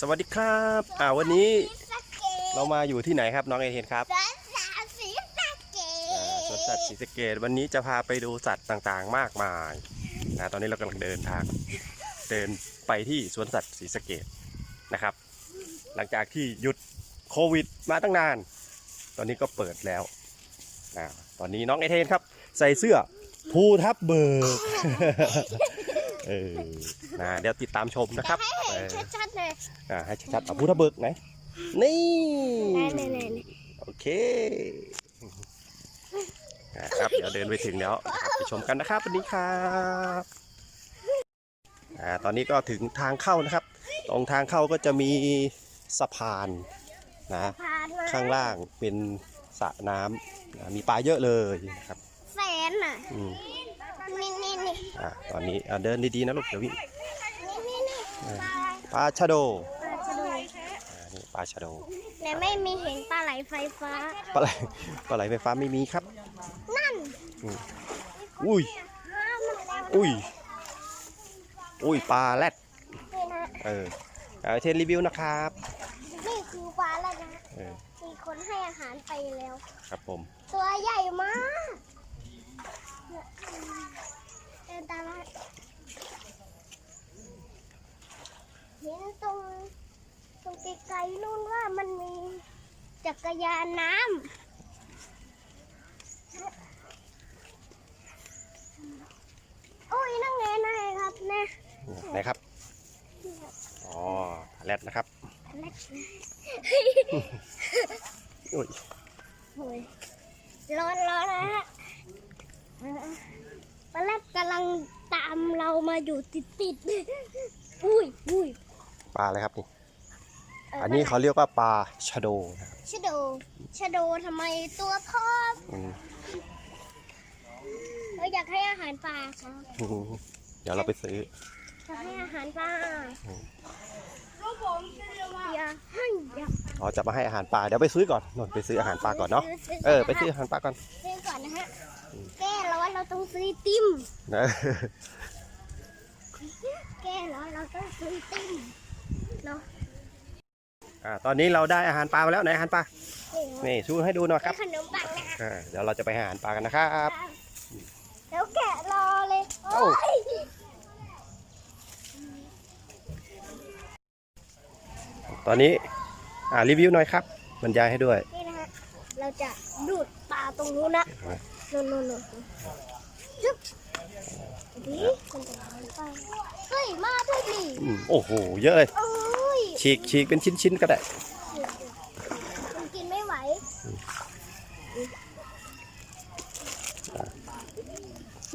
สวัสดีครับอ่าวันนี้สะเกเรามาอยู่ที่ไหนครับน้องเอเทนครับสวนสามสีสะเกอ่าสวนสัตว์ศรีสะเกดวันนี้จะพาไปดูสัตว์ต่างๆ มากมายนะตอนนี้เรากำลังเดินทาง เดินไปที่สวนสัตว์ศรีสะเกดนะครับ หลังจากที่หยุดโควิดมาตั้งนาน ตอนนี้ก็เปิดแล้วนะตอนนี้น้องเอเทนครับ ใส่เสื้อภูทับเบิก เออนะเดี๋ยวติดตามชมนะครับให้เออชัดๆเลยอ่าให้ชัดๆเอาภูทับเบิกไหนนี่ไหนๆโอเคนะครับเดี๋ยวเดินไปถึงแล้วไปชมกันนะครับวันนี้ครับอ่าตอนนี้ก็ถึงทางเข้านะครับ ตรงทางเข้าก็จะมีสะพานนะข้างล่างเป็นสระน้ำนะมีปลาเยอะเลยนะครับแสนอะ อ่าตอนนี้อ่าเดินดีๆนะลูกเดี๋ยววิ่งนี่นี่นี่ปลาชะโดปลาชะโดอ่านี่ปลาชะโดแต่ไม่มีเห็นปลาไหลไฟฟ้า ปลาไหลปลาไหลไฟฟ้าไม่มีครับ นั่นอุ้ยห้ามมันแล้วอุ้ย อุ้ยปลาแรดนี่นะเออเอาเทนรีวิวนะครับนี่คือปลาแล้วนะเออมีคนให้อาหารไปแล้ว ครับผม ตัวใหญ่มากเดินตามมาเห็นตรงตรงไกลๆนู่นว่ามันมีจักรยานน้ำโอ้ยนั่งไงนั่งไงครับแม่ไหนครับ อ๋อแรดนะครับเล็กอุ้ยโอ้ยร้อนร้อนนะฮะ ปลาแรดกำลังตามเรามาอยู่ติดติดๆอุ้ยอุ้ยปลาอะไรครับนี่เอันนี้เขาเรียกว่าปลาชะโดนะครับชะโดชะโดทำไมตัวพร้อมอืมเราอยากให้อาหารปลาครับเดี๋ยวเราไปซื้ออยากให้อาหารปลา อืมอย่าให้อย่าอ๋อจะมาให้อาหารปลาเดี๋ยวไปซื้อก่อนนนไปซื้ออาหารปลาก่อนเนาะเออไปซื้ออาหารปลาก่อนซื้อก่อนนะฮะแก้ร้อนเราต้องซื้อไอติมนะแก้ร้อนเราต้องซื้อไอติมเนาะอ่าตอนนี้เราได้อาหารปลามาแล้วไหนอาหารปลานี่นี่ชูให้ดูหน่อยครับขนมปังนะอ่าเดี๋ยวเราจะไปหาอาหารปลากันนะครับเดี๋ยวแกะรอเลยเอ้าโอ้ย ตอนนี้อ่ารีวิวหน่อยครับ บรรยายให้ด้วย นี่นะฮะ เราจะดูดปลาตรงนู้นนะนู่นนู่นนู่นจึ๊บดีมันจะทำไปเฮ้ย มาด้วยดิอืมโอ้โห เยอะเลยโอ้ยฉีกฉีกเป็นชิ้นๆก็ได้ มันกินไม่ไหว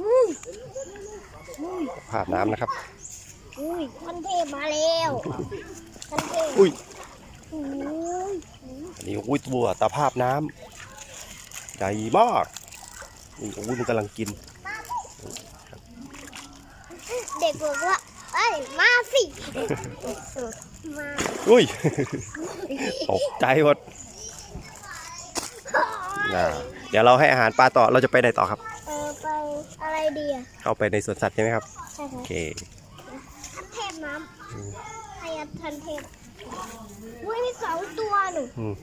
อุ้ยภาพน้ำนะครับ อุ้ยคันเทพมาแล้วคันเทพอุ้ยอุ้ยอันนี้อุ้ยตัวตาภาพน้ำใหญ่มากนี่อุ้ยมันกำลังกิน เด็กบอกว่าเอ้ยมาสิมาอุ้ยตกใจหมดอ่าเดี๋ยวเราให้อาหารปลาต่อเราจะไปไหนต่อครับ เออไปอะไรดีอะ เข้าไปในสวนสัตว์ใช่ไหมครับ ใช่คโอรับเคทันเท พน้ำให้ทันเทพอุ้ยมีสองตัวหนูอืม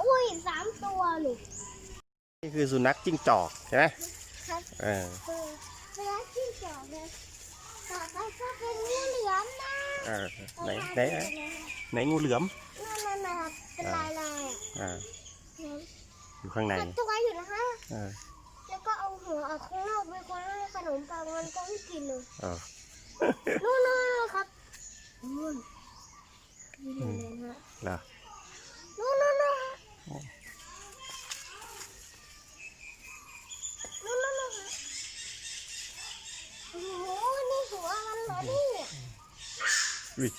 อุ้ยสามตัวหนูนี่คือสุนัขจิ้งจอกใช่ไหมครับเออเออเวลาที่จอดเนี่ยต่อไปก็เป็นงูเหลือมนะเออไหนไหนไหนงูเหลือมนั่นนั่นนะครับเป็นลายลายๆอะอ่าเห็นอยู่ข้างในมันตัวอยู่นะคะ เออแล้วก็เอาหัวออกข้างนอกไปคนให้ขนมปังมันก็ไม่กินเลยเออ นู่น นู่นครับนู่นนี่เลยนะเหรอนู่นนู่นนู่นฮะนู่นนู่นนู่นฮะโอ้โหนี่หัวมันเหรอเนี่ยอุ้ย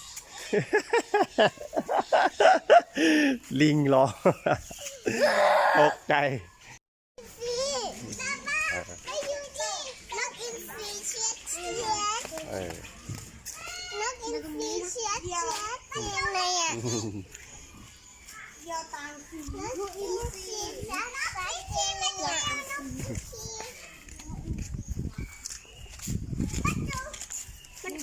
ลิงรอ ตกใจ สิจ้าป้าไปอยู่ที่นกอินทรีเชียดเชียดเออ นกอินทรีเชียดเชียดเป็นยังไงอะเดี๋ยวตามนกอินทรีเชียดไปที่มันอยากนกอินทรี